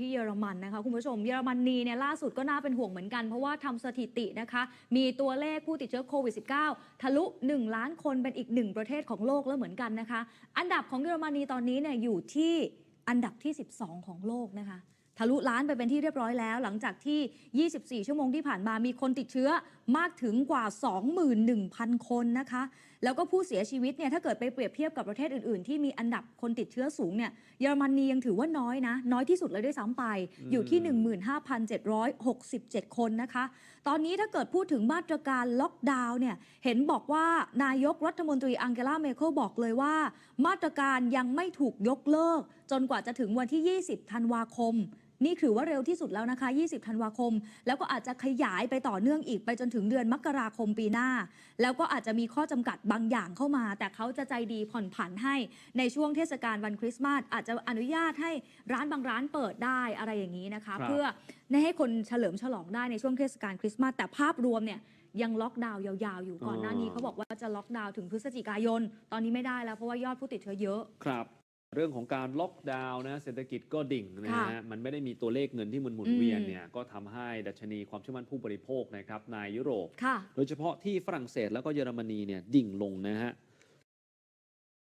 ที่เยอรมันนะคะคุณผู้ชมเยอรมนีเนี่ยล่าสุดก็น่าเป็นห่วงเหมือนกัน เพราะว่าทำสถิตินะคะ มีตัวเลขผู้ติดเชื้อโควิด -19 ทะลุ 1 ล้านคนเป็นอีกหนึ่งประเทศของโลกแล้วเหมือนกันนะคะ อันดับของเยอรมนีตอนนี้เนี่ยอยู่ที่อันดับที่ 12 ของโลกนะคะ ทะลุล้านไปเป็นที่เรียบร้อยแล้ว หลังจากที่ 24 ชั่วโมงที่ผ่านมามีคนติดเชื้อมากถึงกว่า 21,000 คนนะคะ แล้วก็ผู้เสียชีวิตเนี่ยถ้าเกิดไปเปรียบเทียบกับประเทศอื่น ๆ ที่มีอันดับคนติดเชื้อสูงเนี่ยเยอรมนียังถือว่าน้อยนะ น้อยที่สุดเลยด้วยซ้ำไป อยู่ที่ 15,767 คนนะคะ ตอนนี้ถ้าเกิดพูดถึงมาตรการล็อกดาวน์เนี่ยเห็นบอกว่านายกรัฐมนตรีอังเกลาเมเคิลบอกเลยว่า มาตรการยังไม่ถูกยกเลิก จนกว่าจะถึงวันที่ 20 ธันวาคม นี่ถือว่าเร็วที่สุดแล้วนะคะ 20 ธันวาคม แล้วก็อาจจะขยายไปต่อเนื่องอีกไปจนถึงเดือนมกราคมปีหน้า แล้วก็อาจจะมีข้อจำกัดบางอย่างเข้ามา แต่เขาจะใจดีผ่อนผันให้ในช่วงเทศกาลวันคริสต์มาสอาจจะอนุญาตให้ร้านบางร้านเปิดได้อะไรอย่างนี้นะคะครับเพื่อให้คนเฉลิมฉลองได้ในช่วงเทศกาลคริสต์มาสแต่ภาพรวมเนี่ยยังล็อกดาวน์ยาวๆ อยู่ก่อนหน้านี้เขาบอกว่าจะล็อกดาวน์ถึงพฤศจิกายน ตอนนี้ไม่ได้แล้วเพราะว่ายอดผู้ติดเชื้อเยอะครับ เรื่องของการล็อกดาวน์นะเศรษฐกิจก็ดิ่งนะค่ะฮะมันไม่ได้มีตัวเลขเงินที่มันหมุนอืมเวียนเนี่ยก็ทำให้ดัชนีความเชื่อมั่นผู้บริโภคนะครับในยุโรปค่ะโดยเฉพาะที่ฝรั่งเศสแล้วก็เยอรมนีเนี่ยดิ่งลงนะฮะ